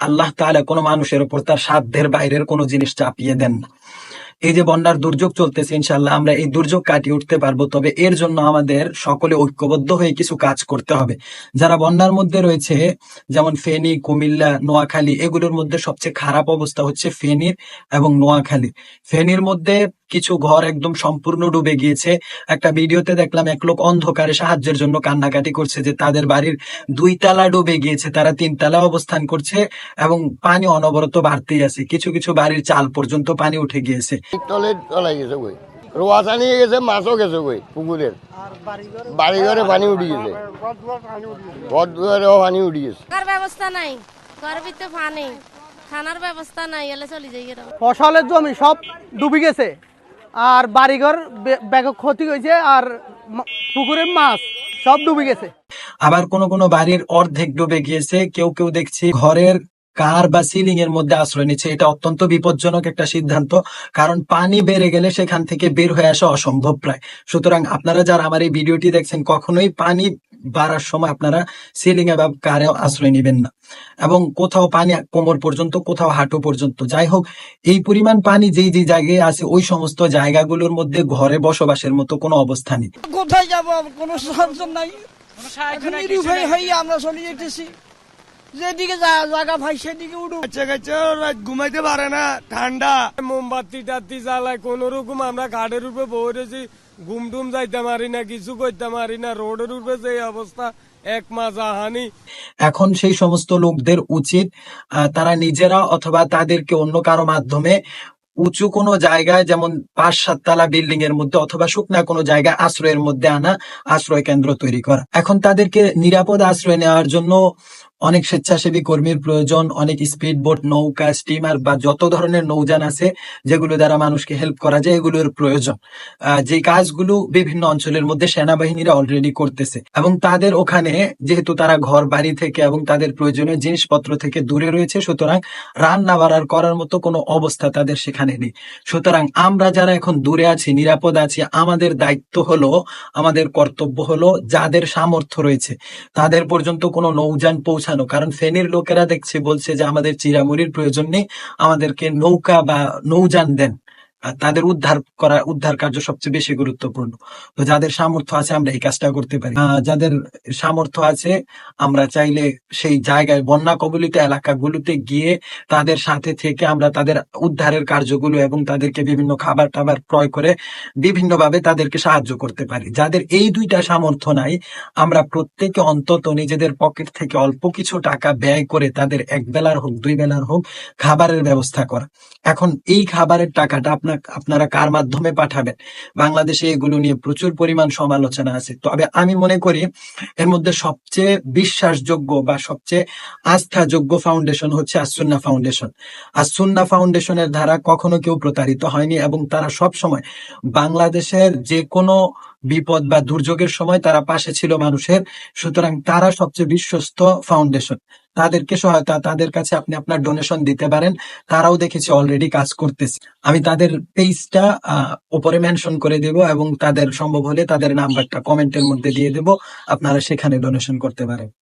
আল্লাহ তাআলা কোনো মানুষের উপর তার সাধ্যের বাইরের কোনো জিনিস চাপিয়ে দেন না। এই যে বন্যার দুর্যোগ চলতেছে ইনশাল্লাহ আমরা এই দুর্যোগ কাটিয়ে উঠতে পারব, তবে এর জন্য আমাদের সকলে ঐক্যবদ্ধ হয়ে কিছু কাজ করতে হবে। যারা বন্যার মধ্যে রয়েছে, যেমন ফেনী, কুমিল্লা, নোয়াখালী, এগুলোর মধ্যে সবচেয়ে খারাপ অবস্থা হচ্ছে ফেনীর এবং নোয়াখালী ফেনীর মধ্যে কিছু ঘর একদম সম্পূর্ণ ডুবে গিয়েছে। একটা ভিডিওতে দেখলাম এক লোক অন্ধকারে সাহায্যের জন্য কান্নাকাটি করছে যে তাদের বাড়ির দুই তালা ডুবে গিয়েছে তারা তিন তালা অবস্থান করছে এবং পানি অনবরত বাড়তেই আছে। কিছু কিছু বাড়ির চাল পর্যন্ত পানি উঠে গিয়েছে। তলে তলাই গেছে মাছও গেছে কই? পুকুরের। বাড়ি ঘরে পানি উঠে গেছে ঘর দুয়ারেও পানি উঠে গেছে ব্যবস্থা নাই। ঘর ভিতরে পানি। খানার ব্যবস্থা নাই এলে চলে যাই ফসলের জমি সব ডুবে গেছে। আর বাড়িঘর ব্যাপক ক্ষতি হয়েছে আর পুকুরের মাছ সব ডুবে গেছে। আবার কোনো কোনো বাড়ির অর্ধেক ডুবে গিয়েছে। কেউ কেউ দেখছি ঘরের কার বা সিলিং এর মধ্যে আশ্রয় নিচ্ছে। এটা অত্যন্ত বিপজ্জনক একটা সিদ্ধান্ত, কারণ পানি বেড়ে গেলে সেখান থেকে বের হয়ে আসা অসম্ভব প্রায়। সুতরাং আপনারা যারা আমার এই ভিডিওটি দেখছেন, কখনোই পানি বাড়ার সময় আপনারা সিলিং এ বা কারে আশ্রয় নেবেন না। এবং কোথাও পানি কোমর পর্যন্ত কোথাও হাঁটু পর্যন্ত। যাই হোক এই পরিমাণ পানি যেই যে জায়গায় আছে ওই সমস্ত জায়গাগুলোর মধ্যে ঘরে বসবাসের মতো কোনো অবস্থা নেই। কোথায় যাব? কোনো সাহায্য নাই আমরা চলে যেতেছি। যেদিকে জায়গা ভাই সেদিকে উঠু। বাচ্চা কাচ্চা রাত ঘুমাইতে পারে না ঠান্ডা। মোমবাতি টাতি জ্বালায় কোন রকম আমরা ঘাটের উপরে বসেছি ঘুম টুম যাইতে পারি না কিছু করতে পারি না রোডের উপরে যে অবস্থা এক মাস আহানি এখন সেই সমস্ত লোকদের উচিত তারা নিজেরা অথবা তাদেরকে অন্য কারও মাধ্যমে উঁচু কোনো জায়গায় যেমন পাঁচ সাততলা বিল্ডিং এর মধ্যে অথবা শুকনা কোনো জায়গায় আশ্রয়ের মধ্যে আনা আশ্রয় কেন্দ্র তৈরি করা। এখন তাদেরকে নিরাপদ আশ্রয় নেওয়ার জন্য অনেক স্বেচ্ছাসেবী কর্মীর প্রয়োজন, অনেক স্পিড বোট নৌকা স্টিমার বা যত ধরনের নৌযান আছে যেগুলো দ্বারা মানুষকে হেল্প করা যায়, এগুলোর প্রয়োজন। যে কাজগুলো বিভিন্ন অঞ্চলের মধ্যে সেনাবাহিনীরা অলরেডি করতেছে এবং তাদের ওখানে যেহেতু তারা ঘর বাড়ি থেকে এবং তাদের প্রয়োজনীয় জিনিসপত্র থেকে দূরে রয়েছে, সুতরাং রান্না বাড়ার করার মতো কোনো অবস্থা তাদের সেখানে নেই। সুতরাং আমরা যারা এখন দূরে আছি, নিরাপদ আছি, আমাদের দায়িত্ব হলো, আমাদের কর্তব্য হলো যাদের সামর্থ্য রয়েছে, তাদের পর্যন্ত কোনো নৌযান পৌঁছানো কারণ ফেনীর লোকেরা দেখছে, বলছে যে আমাদের চিরামুরির প্রয়োজন নেই, আমাদেরকে নৌকা বা নৌযান দেন। তাদের উদ্ধার করা, উদ্ধার কার্য সবচেয়ে বেশি গুরুত্বপূর্ণ। তো যাদের সামর্থ্য আছে আমরা এই কাজটা করতে পারি। যাদের সামর্থ্য আছে, আমরা চাইলে সেই জায়গায়, বন্যা কবলিত এলাকাগুলোতে গিয়ে তাদের সাথে থেকে আমরা তাদের উদ্ধারের কার্যগুলো এবং তাদেরকে বিভিন্ন খাবার টাবার ক্রয় করে বিভিন্নভাবে তাদেরকে সাহায্য করতে পারি। যাদের এই দুইটা সামর্থ্য নাই, আমরা প্রত্যেকে অন্তত নিজেদের পকেট থেকে অল্প কিছু টাকা ব্যয় করে তাদের এক বেলার হোক দুই বেলার হোক, খাবারের ব্যবস্থা করা। এখন এই খাবারের টাকাটা আপনার আপনারা কার মাধ্যমে পাঠাবেন? বাংলাদেশে এগুলো নিয়ে প্রচুর পরিমাণ সমালোচনা আছে। তবে আমি মনে করি এর মধ্যে সবচেয়ে বিশ্বাসযোগ্য বা সবচেয়ে আস্থাযোগ্য ফাউন্ডেশন হচ্ছে আসুন্না ফাউন্ডেশন। আসুন্না ফাউন্ডেশনের দ্বারা কখনো কেউ প্রতারিত হয়নি এবং তারা সব সময় বাংলাদেশের যে কোনো বিপদ বা দুর্যোগের সময় তারা পাশে ছিল মানুষের। সুতরাং তারা সবচেয়ে বিশ্বস্ত ফাউন্ডেশন। তাদেরকে সহায়তা, তাদের কাছে আপনি আপনার ডোনেশন দিতে পারেন। তারাও দেখেছি অলরেডি কাজ করতেছে। আমি তাদের পেজটা উপরে মেনশন করে দেব এবং তাদের সম্ভব হলে তাদের নাম্বারটা কমেন্টের মধ্যে দিয়ে দেব। আপনারা সেখানে ডোনেশন করতে পারেন।